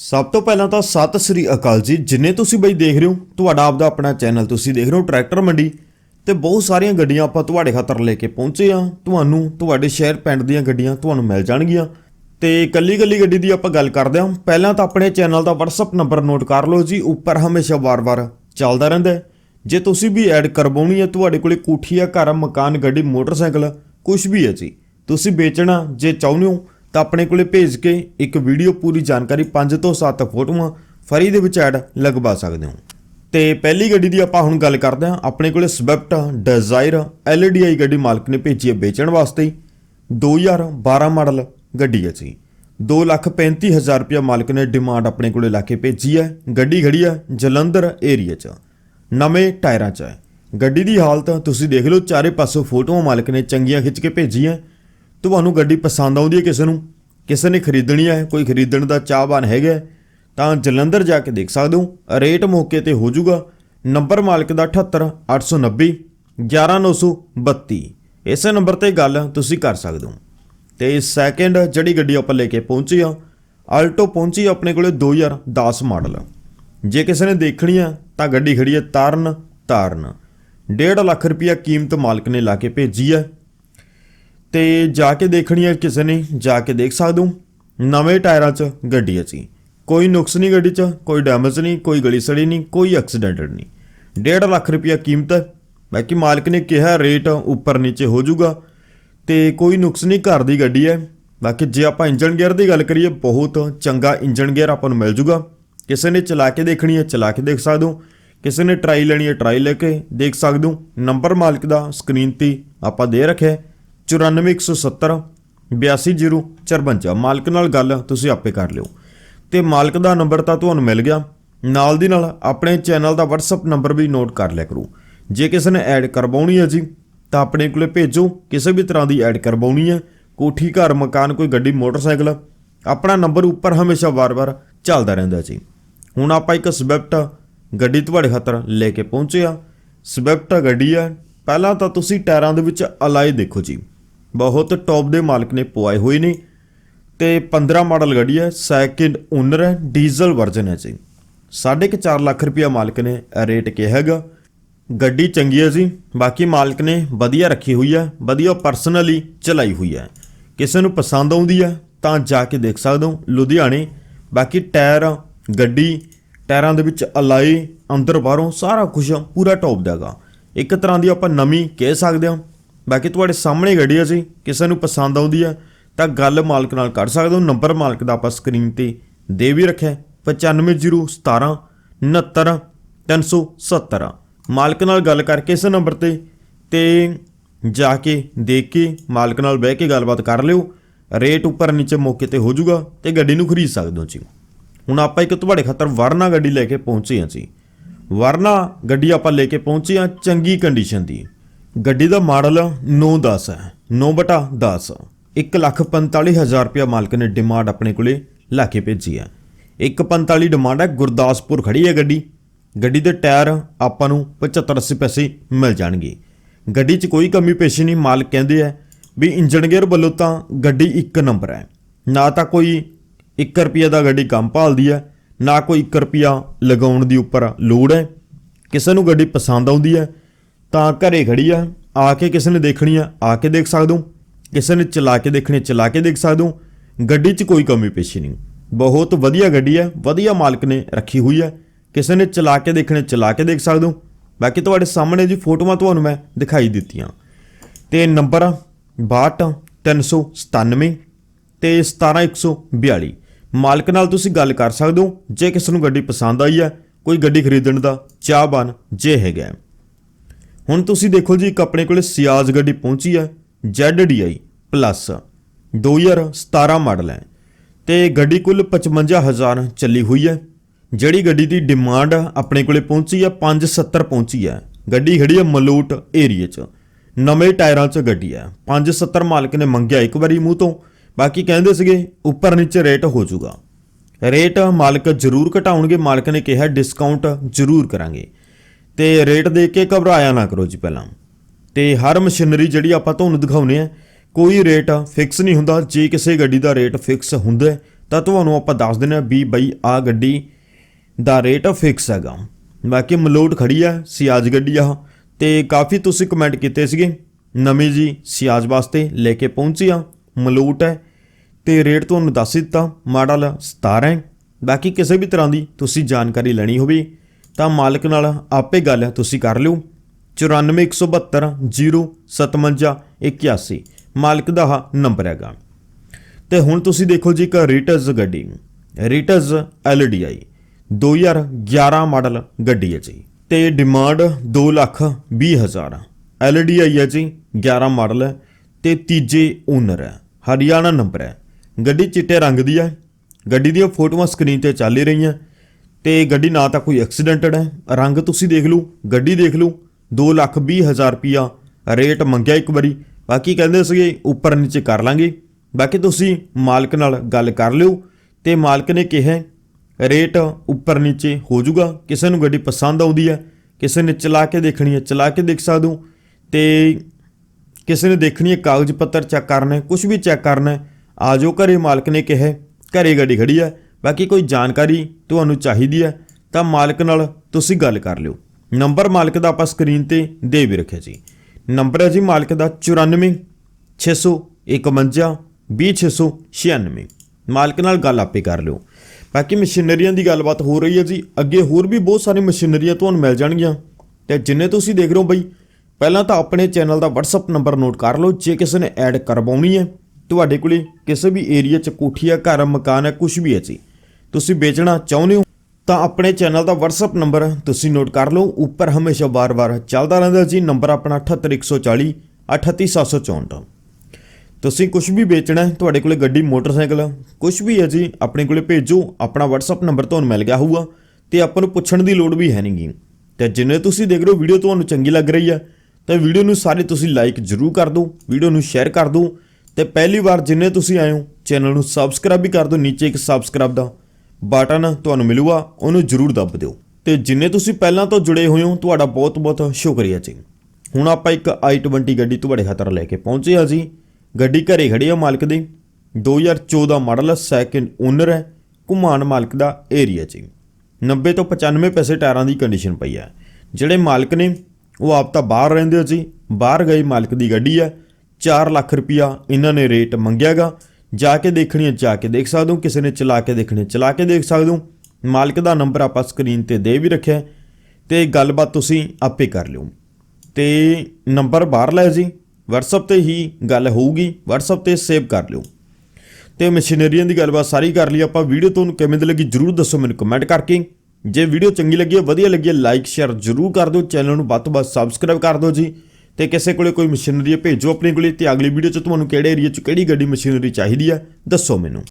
ਸਭ ਤੋਂ ਪਹਿਲਾਂ ਤਾਂ ਸਤਿ ਸ੍ਰੀ ਅਕਾਲ ਜੀ। ਜਿੰਨੇ ਤੁਸੀਂ ਬਈ ਦੇਖ ਰਹੇ ਹੋ, ਤੁਹਾਡਾ ਆਪਦਾ ਆਪਣਾ ਚੈਨਲ ਤੁਸੀਂ ਦੇਖ ਰਹੇ ਹੋ, ਟਰੈਕਟਰ ਮੰਡੀ। ਤੇ ਬਹੁਤ ਸਾਰੀਆਂ ਗੱਡੀਆਂ ਆਪਾਂ ਤੁਹਾਡੇ ਖਾਤਰ ਲੈ ਕੇ ਪਹੁੰਚੇ ਆ ਤੁਹਾਨੂੰ, ਤੁਹਾਡੇ ਸ਼ਹਿਰ ਪਿੰਡ ਦੀਆਂ ਗੱਡੀਆਂ ਤੁਹਾਨੂੰ ਮਿਲ ਜਾਣਗੀਆਂ। ਤੇ ਕੱਲੀ ਕੱਲੀ ਗੱਡੀ ਦੀ ਆਪਾਂ ਗੱਲ ਕਰਦੇ ਹਾਂ। ਪਹਿਲਾਂ ਤਾਂ ਆਪਣੇ ਚੈਨਲ ਦਾ WhatsApp ਨੰਬਰ ਨੋਟ ਕਰ ਲਓ ਜੀ। ਉੱਪਰ ਹਮੇਸ਼ਾ ਵਾਰ-ਵਾਰ ਚੱਲਦਾ ਰਹਿੰਦਾ ਜੇ ਤੁਸੀਂ ਵੀ ਐਡ ਕਰਵਾਉਣੀ ਹੈ, ਤੁਹਾਡੇ ਕੋਲੇ ਕੋਠੀ ਆ ਘਰ, ਮਕਾਨ, ਗੱਡੀ, ਮੋਟਰਸਾਈਕਲ ਕੁਝ ਵੀ ਹੈ ਜੀ। ਤੁਸੀਂ ਵੇਚਣਾ ਜੇ ਚਾਹੁੰਦੇ ਹੋ ਤਾਂ ਆਪਣੇ ਕੋਲੇ ਭੇਜ ਕੇ ਇੱਕ ਵੀਡੀਓ ਪੂਰੀ ਜਾਣਕਾਰੀ 5 ਤੋਂ 7 ਫੋਟੋਆਂ ਫਰੀ ਦੇ ਵਿੱਚ ਐਡ ਲਗਵਾ ਸਕਦੇ ਹੋ। ਤੇ ਪਹਿਲੀ ਗੱਡੀ ਦੀ ਆਪਾਂ ਹੁਣ ਗੱਲ ਕਰਦੇ ਹਾਂ। ਆਪਣੇ ਕੋਲੇ ਸਵਿਫਟ, ਡਿਜ਼ਾਇਰ LDI ਗੱਡੀ ਮਾਲਕ ਨੇ ਭੇਜੀ ਹੈ ਵੇਚਣ ਵਾਸਤੇ। ਹੀ। 2012 ਮਾਡਲ ਗੱਡੀ ਹੈ ਜੀ। 235000 ਰੁਪਏ ਮਾਲਕ ਨੇ ਡਿਮਾਂਡ ਆਪਣੇ ਕੋਲੇ ਲਾ ਕੇ ਭੇਜੀ ਹੈ। ਗੱਡੀ ਖੜੀ ਹੈ ਜਲੰਧਰ ਏਰੀਆ 'ਚ। ਨਵੇਂ ਟਾਇਰਾਂ 'ਚ ਹੈ। ਗੱਡੀ ਦੀ ਹਾਲਤ ਤੁਸੀਂ ਦੇਖ ਲਓ, ਚਾਰੇ ਪਾਸੋਂ ਫੋਟੋਆਂ ਮਾਲਕ ਨੇ ਚੰਗੀਆਂ ਖਿੱਚ ਕੇ ਭੇਜੀਆਂ ਤੁਹਾਨੂੰ ਗੱਡੀ ਪਸੰਦ ਆਉਂਦੀ ਹੈ ਕਿਸੇ ਨੂੰ? ਕਿਸੇ ਨੇ ਖਰੀਦਣੀ ਹੈ? ਕੋਈ ਖਰੀਦਣ ਦਾ ਚਾਹਵਾਨ ਹੈਗਾ ਤਾਂ ਜਲੰਧਰ ਜਾ ਕੇ ਦੇਖ ਸਕਦੇ ਹੋ। ਰੇਟ ਮੌਕੇ ਤੇ ਹੋ ਜਾਊਗਾ। ਨੰਬਰ ਮਾਲਕ ਦਾ 78890 11932 ਇਸੇ ਨੰਬਰ ਤੇ ਗੱਲ ਤੁਸੀਂ ਕਰ ਸਕਦੇ ਹੋ। ਤੇ ਸੈਕਿੰਡ ਜਿਹੜੀ ਗੱਡੀ ਆਪਾਂ ਲੈ ਕੇ ਪਹੁੰਚੀ ਆ ਆਲਟੋ ਪਹੁੰਚੀ ਆ ਆਪਣੇ ਕੋਲੇ 2010 ਮਾਡਲ। ਜੇ ਕਿਸੇ ਨੇ ਦੇਖਣੀ ਆ ਤਾਂ ਗੱਡੀ ਖੜੀ ਹੈ ਤਾਰਨ ਤਾਰਨ 1.5 ਲੱਖ ਰੁਪਇਆ ਕੀਮਤ ਮਾਲਕ ਨੇ ਲਾ ਕੇ ਭੇਜੀ ਹੈ। ਤੇ ਜਾ ਕੇ ਦੇਖਣੀ ਹੈ ਕਿਸੇ ਨੇ, ਜਾ ਕੇ ਦੇਖ ਸਕਦੇ ਹੋ। ਨਵੇਂ ਟਾਇਰਾਂ 'ਚ ਗੱਡੀ ਹੈ ਕੋਈ ਨੁਕਸ ਨਹੀਂ ਗੱਡੀ 'ਚ, ਕੋਈ ਡੈਮੇਜ ਨਹੀਂ, ਕੋਈ ਗਲੀ ਸੜੀ ਨਹੀਂ, ਕੋਈ ਐਕਸੀਡੈਂਟ ਨਹੀਂ। 1.5 ਲੱਖ ਰੁਪਇਆ ਕੀਮਤ ਹੈ। ਬਾਕੀ ਮਾਲਕ ਨੇ ਕਿਹਾ ਰੇਟ ਉੱਪਰ ਨੀਚੇ ਹੋ ਜਾਊਗਾ। ਤੇ ਕੋਈ ਨੁਕਸ ਨਹੀਂ ਘਰ ਦੀ ਗੱਡੀ ਹੈ। ਬਾਕੀ ਜੇ ਆਪਾਂ ਇੰਜਨ ਗੇਅਰ ਦੀ ਗੱਲ ਕਰੀਏ, ਬਹੁਤ ਚੰਗਾ ਇੰਜਨ ਗੇਅਰ ਆਪਾਂ ਨੂੰ ਮਿਲ ਜਾਊਗਾ। ਕਿਸੇ ਨੇ ਚਲਾ ਕੇ ਦੇਖਣੀ ਹੈ, ਚਲਾ ਕੇ ਦੇਖ ਸਕਦੇ ਹੋ। ਕਿਸੇ ਨੇ ਟਰਾਈ ਲੈਣੀ ਹੈ ਟਰਾਈ ਲੈ ਕੇ ਦੇਖ ਸਕਦੇ ਹੋ। ਨੰਬਰ ਮਾਲਕ ਦਾ ਸਕਰੀਨ ਤੇ ਆਪਾਂ ਦੇ ਰੱਖਿਆ 94170 82054 ਮਾਲਕ ਨਾਲ ਗੱਲ ਤੁਸੀਂ ਆਪੇ ਕਰ ਲਿਓ। ਤੇ ਮਾਲਕ ਦਾ ਨੰਬਰ ਤਾਂ ਤੁਹਾਨੂੰ ਮਿਲ ਗਿਆ। ਨਾਲ ਦੀ ਨਾਲ ਆਪਣੇ ਚੈਨਲ ਦਾ WhatsApp ਨੰਬਰ ਵੀ ਨੋਟ ਕਰ ਲਿਆ ਕਰੋ। ਜੇ ਕਿਸੇ ਨੇ ਐਡ ਕਰਵਾਉਣੀ ਹੈ ਜੀ, ਤਾਂ ਆਪਣੇ ਕੋਲੇ ਭੇਜੋ। ਕਿਸੇ ਵੀ ਤਰ੍ਹਾਂ ਦੀ ਐਡ ਕਰਵਾਉਣੀ ਹੈ। ਕੋਠੀ, ਘਰ, ਮਕਾਨ, ਕੋਈ ਗੱਡੀ, ਮੋਟਰਸਾਈਕਲ, ਆਪਣਾ ਨੰਬਰ ਉੱਪਰ ਹਮੇਸ਼ਾ ਵਾਰ-ਵਾਰ ਚੱਲਦਾ ਰਹਿੰਦਾ ਜੀ। ਹੁਣ ਆਪਾਂ ਇੱਕ ਸਵਿਫਟ ਗੱਡੀ ਤੁਹਾਡੇ ਖਾਤਰ ਲੈ ਕੇ ਪਹੁੰਚੇ ਆ ਸਵਿਫਟ ਗੱਡੀ ਆ ਪਹਿਲਾਂ ਤਾਂ ਤੁਸੀਂ ਟਾਇਰਾਂ ਦੇ ਵਿੱਚ ਅਲਾਈ ਦੇਖੋ ਜੀ। ਬਹੁਤ ਟੌਪ ਦੇ ਮਾਲਕ ਨੇ ਪਵਾਏ ਹੋਏ ਨੇ ਤੇ 15 ਮਾਡਲ ਗੱਡੀ ਹੈ ਸੈਕਿੰਡ ਓਨਰ ਹੈ ਡੀਜ਼ਲ ਵਰਜ਼ਨ ਹੈ ਜੀ। 4.5 ਲੱਖ ਰੁਪਇਆ ਮਾਲਕ ਨੇ ਰੇਟ ਕਿਹਾ ਹੈਗਾ। ਗੱਡੀ ਚੰਗੀ ਹੈ ਜੀ, ਬਾਕੀ ਮਾਲਕ ਨੇ ਵਧੀਆ ਰੱਖੀ ਹੋਈ ਹੈ, ਵਧੀਆ ਪਰਸਨਲੀ ਚਲਾਈ ਹੋਈ ਹੈ। ਕਿਸੇ ਨੂੰ ਪਸੰਦ ਆਉਂਦੀ ਹੈ ਤਾਂ ਜਾ ਕੇ ਦੇਖ ਸਕਦੇ ਹੋ, ਲੁਧਿਆਣੇ। ਬਾਕੀ ਟਾਇਰ, ਗੱਡੀ, ਟਾਇਰਾਂ ਦੇ ਵਿੱਚ ਅਲਾਈ, ਅੰਦਰ ਬਾਹਰੋਂ ਸਾਰਾ ਕੁਝ ਪੂਰਾ ਟੌਪ ਦਾ ਹੈਗਾ। ਇੱਕ ਤਰ੍ਹਾਂ ਦੀ ਆਪਾਂ ਨਵੀਂ ਕਹਿ ਸਕਦੇ ਹਾਂ ਬਾਕੀ ਤੁਹਾਡੇ ਸਾਹਮਣੇ ਗੱਡੀ ਹੈ ਜੀ ਕਿਸੇ ਨੂੰ ਪਸੰਦ ਆਉਂਦੀ ਹੈ ਤਾਂ ਗੱਲ ਮਾਲਕ ਨਾਲ ਕਰ ਸਕਦੇ ਹੋ। ਨੰਬਰ ਮਾਲਕ ਦਾ ਆਪਾਂ ਸਕਰੀਨ ਤੇ ਦੇ ਵੀ ਰੱਖਿਆ 95017 69 370 ਮਾਲਕ ਨਾਲ ਗੱਲ ਕਰਕੇ ਇਸ ਨੰਬਰ ਤੇ ਤੇ ਜਾ ਕੇ ਦੇਖ ਕੇ ਮਾਲਕ ਨਾਲ ਬਹਿ ਕੇ ਗੱਲਬਾਤ ਕਰ ਲਿਓ। ਰੇਟ ਉੱਪਰ ਨੀਚੇ ਮੌਕੇ ਤੇ ਹੋ ਜਾਊਗਾ ਤੇ ਗੱਡੀ ਨੂੰ ਖਰੀਦ ਸਕਦੇ ਹੋ ਜੀ ਹੁਣ ਆਪਾਂ ਇੱਕ ਤੁਹਾਡੇ ਖਾਤਰ ਵਰਨਾ ਗੱਡੀ ਲੈ ਕੇ ਪਹੁੰਚੇ ਹਾਂ ਜੀ ਵਰਨਾ ਗੱਡੀ ਆਪਾਂ ਲੈ ਕੇ ਪਹੁੰਚੇ ਹਾਂ ਚੰਗੀ ਕੰਡੀਸ਼ਨ ਦੀ। ਗੱਡੀ ਦਾ ਮਾਡਲ 910 ਹੈ 9/10 145000 ਰੁਪਇਆ ਮਾਲਕ ਨੇ ਡਿਮਾਂਡ ਆਪਣੇ ਕੋਲੇ ਲਾ ਕੇ ਭੇਜੀ ਹੈ। 145 ਡਿਮਾਂਡ ਹੈ, ਗੁਰਦਾਸਪੁਰ ਖੜੀ ਹੈ ਗੱਡੀ। ਗੱਡੀ ਦੇ ਟਾਇਰ ਆਪਾਂ ਨੂੰ 75 80 ਪੈਸੇ ਮਿਲ ਜਾਣਗੇ। ਗੱਡੀ 'ਚ ਕੋਈ ਕਮੀ ਪੇਸ਼ੀ ਨਹੀਂ, ਮਾਲਕ ਕਹਿੰਦੇ ਆ ਵੀ ਇੰਜਨ ਗੇਅਰ ਵੱਲੋਂ ਤਾਂ ਗੱਡੀ ਇੱਕ ਨੰਬਰ ਹੈ। ਨਾ ਤਾਂ ਕੋਈ 1 ਰੁਪਿਆ ਦਾ ਗੱਡੀ ਕੰਮ ਭਾਲਦੀ ਹੈ, ਨਾ ਕੋਈ 1 ਰੁਪਿਆ ਲਗਾਉਣ ਦੀ ਉੱਪਰ ਲੋੜ ਹੈ। ਕਿਸੇ ਨੂੰ ਗੱਡੀ ਪਸੰਦ ਆਉਂਦੀ ਹੈ ਤਾਂ ਘਰੇ ਖੜੀ ਆ ਆ ਕੇ ਕਿਸੇ ਨੇ ਦੇਖਣੀ ਆ ਆ ਕੇ ਦੇਖ ਸਕਦੇ ਹੋ। ਕਿਸੇ ਨੇ ਚਲਾ ਕੇ ਦੇਖਣੀ ਚਲਾ ਕੇ ਦੇਖ ਸਕਦੇ ਹੋ। ਗੱਡੀ 'ਚ ਕੋਈ ਕਮੀ ਪੇਸ਼ੀ ਨਹੀਂ। ਬਹੁਤ ਵਧੀਆ ਗੱਡੀ ਹੈ ਵਧੀਆ ਮਾਲਕ ਨੇ ਰੱਖੀ ਹੋਈ ਹੈ ਕਿਸੇ ਨੇ ਚਲਾ ਕੇ ਦੇਖਣੇ ਚਲਾ ਕੇ ਦੇਖ ਸਕਦੇ ਹੋ। ਬਾਕੀ ਤੁਹਾਡੇ ਸਾਹਮਣੇ ਜੀ ਫੋਟੋਆਂ ਤੁਹਾਨੂੰ ਮੈਂ ਦਿਖਾਈ ਦਿੱਤੀਆਂ। ਤੇ ਨੰਬਰ 62397 ਤੇ 17142 ਮਾਲਕ ਨਾਲ ਤੁਸੀਂ ਗੱਲ ਕਰ ਸਕਦੇ ਹੋ। ਜੇ ਕਿਸੇ ਨੂੰ ਗੱਡੀ ਪਸੰਦ ਆਈ ਹੈ ਕੋਈ ਗੱਡੀ ਖਰੀਦਣ ਦਾ ਚਾਹਵਾਨ ਜੇ ਹੈਗਾ ਹੁਣ ਤੁਸੀਂ ਦੇਖੋ ਜੀ, ਇੱਕ ਆਪਣੇ ਕੋਲੇ ਸਿਆਜ਼ ਗੱਡੀ ਪਹੁੰਚੀ ਹੈ ZDI ਪਲੱਸ 2017 ਮਾਡਲ ਹੈ। ਤੇ ਗੱਡੀ ਕੁੱਲ 55000 ਚੱਲੀ ਹੋਈ ਹੈ। ਜਿਹੜੀ ਗੱਡੀ ਦੀ ਡਿਮਾਂਡ ਆਪਣੇ ਕੋਲੇ ਪਹੁੰਚੀ ਹੈ 570 ਪਹੁੰਚੀ ਹੈ। ਗੱਡੀ ਖੜੀ ਹੈ ਮਲੂਟ ਏਰੀਆ 'ਚ। ਨਵੇਂ ਟਾਇਰਾਂ 'ਚ ਗੱਡੀ ਹੈ। 570 ਮਾਲਕ ਨੇ ਮੰਗਿਆ ਇੱਕ ਵਾਰੀ ਮੂੰਹ ਤੋਂ। ਬਾਕੀ ਕਹਿੰਦੇ ਸੀਗੇ, ਉੱਪਰ ਨੀਚੇ ਰੇਟ ਹੋ ਜਾਊਗਾ। ਰੇਟ ਮਾਲਕ ਜ਼ਰੂਰ ਘਟਾਉਣਗੇ। ਮਾਲਕ ਨੇ ਕਿਹਾ ਡਿਸਕਾਊਂਟ ਜ਼ਰੂਰ ਕਰਾਂਗੇ। ਤੇ ਰੇਟ ਦੇਖ ਕੇ ਘਬਰਾਇਆ ਨਾ ਕਰੋ ਜੀ ਪਹਿਲਾਂ। ਤੇ ਹਰ ਮਸ਼ੀਨਰੀ ਜਿਹੜੀ ਆਪਾਂ ਤੁਹਾਨੂੰ ਦਿਖਾਉਨੇ ਆ ਕੋਈ ਰੇਟ ਫਿਕਸ ਨਹੀਂ ਹੁੰਦਾ। ਜੇ ਕਿਸੇ ਗੱਡੀ ਦਾ ਰੇਟ ਫਿਕਸ ਹੁੰਦਾ, ਤਾਂ ਤੁਹਾਨੂੰ ਆਪਾਂ ਦੱਸ ਦਿੰਦੇ ਹਾਂ ਵੀ ਬਈ ਆ ਗੱਡੀ ਦਾ ਰੇਟ ਫਿਕਸ ਹੈਗਾ। ਬਾਕੀ ਮਲੋਟ ਖੜੀ ਆ, ਸਿਆਜ ਗੱਡੀ ਆ। ਤੇ ਕਾਫੀ ਤੁਸੀਂ ਕਮੈਂਟ ਕੀਤੇ ਸੀਗੇ, ਨਵੀਂ ਜੀ ਸਿਆਜ ਵਾਸਤੇ ਲੈ ਕੇ ਪਹੁੰਚੀ ਆ, ਮਲੋਟ ਹੈ। ਤੇ ਰੇਟ ਤੁਹਾਨੂੰ ਦੱਸ ਦਿੱਤਾ, ਮਾਡਲ 17 ਹੈ। ਬਾਕੀ ਕਿਸੇ ਵੀ ਤਰ੍ਹਾਂ ਦੀ ਤੁਸੀਂ ਜਾਣਕਾਰੀ ਲੈਣੀ ਹੋਵੇ ਤਾਂ ਮਾਲਕ ਨਾਲ ਆਪੇ ਗੱਲ ਤੁਸੀਂ ਕਰ ਲਿਓ। 9417 05781 ਮਾਲਕ ਦਾ ਨੰਬਰ ਹੈਗਾ। ਤੇ ਹੁਣ ਤੁਸੀਂ ਦੇਖੋ ਜੀ ਇੱਕ ਰੀਟਸ ਗੱਡੀ। ਰੀਟਸ LDI 2011 ਮਾਡਲ ਗੱਡੀ ਹੈ ਜੀ। ਤੇ ਡਿਮਾਂਡ 2 ਲੱਖ 20 ਹਜ਼ਾਰ। LDI ਹੈ ਜੀ 11 ਮਾਡਲ। ਹੈ ਤੇ ਤੀਜੇ ਓਨਰ ਹੈ। ਹਰਿਆਣਾ ਨੰਬਰ ਹੈ। ਗੱਡੀ ਚਿੱਟੇ ਰੰਗ ਦੀ ਹੈ। ਗੱਡੀ ਦੀਆਂ ਫੋਟੋਆਂ ਸਕਰੀਨ ਤੇ ਚੱਲ ਹੀ ਰਹੀਆਂ। ਤੇ ਗੱਡੀ ਨਾ ਤਾਂ ਕੋਈ ਐਕਸੀਡੈਂਟਡ ਹੈ। ਰੰਗ ਤੁਸੀਂ ਦੇਖ ਲਓ ਗੱਡੀ ਦੇਖ ਲਓ। 2 ਲੱਖ 20 ਹਜ਼ਾਰ ਰੁਪਿਆ ਰੇਟ ਮੰਗਿਆ ਇੱਕ ਵਾਰੀ। ਬਾਕੀ ਕਹਿੰਦੇ ਸੀਗੇ ਉੱਪਰ ਨੀਚੇ ਕਰ ਲਾਂਗੇ। ਬਾਕੀ ਤੁਸੀਂ ਮਾਲਕ ਨਾਲ ਗੱਲ ਕਰ ਲਿਓ। ਤੇ ਮਾਲਕ ਨੇ ਕਿਹਾ ਰੇਟ ਉੱਪਰ ਨੀਚੇ ਹੋ ਜਾਊਗਾ। ਕਿਸੇ ਨੂੰ ਗੱਡੀ ਪਸੰਦ ਆਉਂਦੀ ਹੈ ਕਿਸੇ ਨੇ ਚਲਾ ਕੇ ਦੇਖਣੀ ਹੈ ਚਲਾ ਕੇ ਦੇਖ ਸਕਦੇ ਹੋ। ਤੇ ਕਿਸੇ ਨੇ ਦੇਖਣੀ ਹੈ ਕਾਗਜ਼ ਪੱਤਰ ਚੈੱਕ ਕਰਨਾ ਕੁਝ ਵੀ ਚੈੱਕ ਕਰਨਾ ਹੈ, ਆ ਜਾਓ ਘਰੇ। ਮਾਲਕ ਨੇ ਕਿਹਾ ਘਰੇ ਗੱਡੀ ਖੜੀ ਹੈ। ਬਾਕੀ ਕੋਈ ਜਾਣਕਾਰੀ ਤੁਹਾਨੂੰ ਚਾਹੀਦੀ ਹੈ, ਤਾਂ ਮਾਲਕ ਨਾਲ ਤੁਸੀਂ ਗੱਲ ਕਰ ਲਿਓ। ਨੰਬਰ ਮਾਲਕ ਦਾ ਆਪਾਂ ਸਕਰੀਨ ਤੇ ਦੇ ਵੀ ਰੱਖਿਆ ਜੀ। ਨੰਬਰ ਹੈ ਜੀ ਮਾਲਕ ਦਾ 94 651 20696 ਮਾਲਕ ਨਾਲ ਗੱਲ ਆਪੇ ਕਰ ਲਿਓ। ਬਾਕੀ ਮਸ਼ੀਨਰੀਆਂ ਦੀ ਗੱਲਬਾਤ ਹੋ ਰਹੀ ਹੈ ਜੀ। ਅੱਗੇ ਹੋਰ ਵੀ ਬਹੁਤ ਸਾਰੀ ਮਸ਼ੀਨਰੀਆਂ ਤੁਹਾਨੂੰ ਮਿਲ ਜਾਣਗੀਆਂ। ਤੇ ਜਿੰਨੇ ਤੁਸੀਂ ਦੇਖ ਰਹੇ ਹੋ ਬਈ, ਪਹਿਲਾਂ ਤਾਂ ਆਪਣੇ ਚੈਨਲ ਦਾ WhatsApp ਨੰਬਰ ਨੋਟ ਕਰ ਲਓ। ਜੇ ਕਿਸੇ ਨੇ ਐਡ ਕਰਵਾਉਣੀ ਹੈ ਤੁਹਾਡੇ ਕੋਲੇ ਕਿਸੇ ਵੀ ਏਰੀਆ 'ਚ ਕੋਠੀ ਹੈ ਘਰ ਮਕਾਨ ਹੈ ਕੁਝ ਵੀ ਹੈ ਜੀ। ਤੁਸੀਂ ਵੇਚਣਾ ਚਾਹੁੰਦੇ ਹੋ ਤਾਂ ਆਪਣੇ ਚੈਨਲ ਦਾ WhatsApp ਨੰਬਰ ਤੁਸੀਂ ਨੋਟ ਕਰ ਲਓ। ਉੱਪਰ ਹਮੇਸ਼ਾ ਵਾਰ-ਵਾਰ ਚੱਲਦਾ ਰਹਿੰਦਾ ਜੀ। ਨੰਬਰ ਆਪਣਾ 78140 38764 ਤੁਸੀਂ ਕੁਝ ਵੀ ਵੇਚਣਾ ਹੈ, ਤੁਹਾਡੇ ਕੋਲੇ ਗੱਡੀ, ਮੋਟਰਸਾਈਕਲ ਕੁਝ ਵੀ ਹੈ ਜੀ, ਆਪਣੇ ਕੋਲੇ ਭੇਜੋ। ਆਪਣਾ WhatsApp ਨੰਬਰ ਤੁਹਾਨੂੰ ਮਿਲ ਗਿਆ ਹੋਊਗਾ ਤੇ ਆਪਾਂ ਨੂੰ ਪੁੱਛਣ ਦੀ ਲੋੜ ਵੀ ਹੈ ਨਹੀਂਗੀ ਤੇ ਜਿੰਨੇ ਤੁਸੀਂ ਦੇਖ ਰਹੇ ਹੋ ਵੀਡੀਓ ਤੁਹਾਨੂੰ ਚੰਗੀ ਲੱਗ ਰਹੀ ਹੈ ਤਾਂ ਵੀਡੀਓ ਨੂੰ ਸਾਰੇ ਤੁਸੀਂ ਲਾਈਕ ਜ਼ਰੂਰ ਕਰ ਦਿਓ ਵੀਡੀਓ ਨੂੰ ਸ਼ੇਅਰ ਕਰ ਦਿਓ। ਤੇ ਪਹਿਲੀ ਵਾਰ ਜਿੰਨੇ ਤੁਸੀਂ ਆਏ ਹੋ, ਚੈਨਲ ਨੂੰ ਸਬਸਕ੍ਰਾਈਬ ਵੀ ਕਰ ਦਿਓ, ਨੀਚੇ ਇੱਕ ਸਬਸਕ੍ਰਾਈਬ ਦਾ ਬਟਨ ਤੁਹਾਨੂੰ ਮਿਲੂਗਾ, ਉਹਨੂੰ ਜ਼ਰੂਰ ਦੱਬ ਦਿਓ। ਤੇ ਜਿੰਨੇ ਤੁਸੀਂ ਪਹਿਲਾਂ ਤੋਂ ਜੁੜੇ ਹੋਏ ਹੋ, ਤੁਹਾਡਾ ਬਹੁਤ-ਬਹੁਤ ਸ਼ੁਕਰੀਆ ਜੀ। ਹੁਣ ਆਪਾਂ ਇੱਕ i20 ਗੱਡੀ ਤੁਹਾਡੇ ਖਾਤਰ ਲੈ ਕੇ ਪਹੁੰਚੇ ਹਾਂ ਜੀ। ਗੱਡੀ ਘਰੇ ਖੜੀ ਆ ਮਾਲਕ ਦੀ। 2014 ਮਾਡਲ ਸੈਕਿੰਡ ਓਨਰ ਹੈ, ਘੁਮਾਣ ਮਾਲਕ ਦਾ ਏਰੀਆ ਜੀ। 90 ਤੋਂ 95 ਪੈਸੇ ਟਾਇਰਾਂ ਦੀ ਕੰਡੀਸ਼ਨ ਪਈ ਹੈ ਜਿਹੜੇ ਮਾਲਕ ਨੇ, ਉਹ ਆਪ ਤਾਂ ਬਾਹਰ ਰਹਿੰਦੇ ਹੋ ਜੀ। ਬਾਹਰ ਗਏ ਮਾਲਕ ਦੀ ਗੱਡੀ ਹੈ 4 ਲੱਖ ਰੁਪਿਆ ਇਹਨਾਂ ਨੇ ਰੇਟ ਮੰਗਿਆਗਾ। ਜਾ ਕੇ ਦੇਖਣੀ ਹੈ ਜਾ ਕੇ ਦੇਖ ਸਕਦੇ ਹੋ ਕਿਸੇ ਨੇ ਚਲਾ ਕੇ ਦੇਖਣੀ ਹੈ, ਚਲਾ ਕੇ ਦੇਖ ਸਕਦੇ ਹੋ। ਮਾਲਕ ਦਾ ਨੰਬਰ ਆਪਾਂ ਸਕਰੀਨ ਤੇ ਦੇ ਵੀ ਰੱਖਿਆ ਹੈ। ਤੇ ਗੱਲਬਾਤ ਤੁਸੀਂ ਆਪੇ ਕਰ ਲਿਓ। ਤੇ ਨੰਬਰ ਬਾਹਰ ਲੈ ਜੀ WhatsApp ਤੇ ਹੀ ਗੱਲ ਹੋਊਗੀ। WhatsApp ਤੇ ਸੇਵ ਕਰ ਲਿਓ। ਤੇ ਮਸ਼ੀਨਰੀਆਂ ਦੀ ਗੱਲਬਾਤ ਸਾਰੀ ਕਰ ਲਈ। ਆਪਾਂ ਵੀਡੀਓ ਤੁਹਾਨੂੰ ਕਿਵੇਂ ਦੀ ਲੱਗੀ ਜਰੂਰ ਦੱਸੋ ਮੈਨੂੰ ਕਮੈਂਟ ਕਰਕੇ। ਜੇ ਵੀਡੀਓ ਚੰਗੀ ਲੱਗੀ ਹੈ ਵਧੀਆ ਲੱਗੀ ਹੈ ਲਾਈਕ ਸ਼ੇਅਰ ਜਰੂਰ ਕਰ ਦਿਓ। ਚੈਨਲ ਨੂੰ ਵੱਧ ਤੋਂ ਵੱਧ ਸਬਸਕ੍ਰਾਈਬ ਕਰ ਦਿਓ ਜੀ। ਤੇ ਕਿਸੇ ਕੋਲੇ ਕੋਈ ਮਸ਼ੀਨਰੀ ਭੇਜੋ ਆਪਣੇ ਕੋਲੇ ਤੇ ਅਗਲੀ ਵੀਡੀਓ 'ਚ ਤੁਹਾਨੂੰ ਕਿਹੜੇ ਏਰੀਆ 'ਚ ਕਿਹੜੀ ਗੱਡੀ ਮਸ਼ੀਨਰੀ ਚਾਹੀਦੀ ਹੈ, ਦੱਸੋ ਮੈਨੂੰ।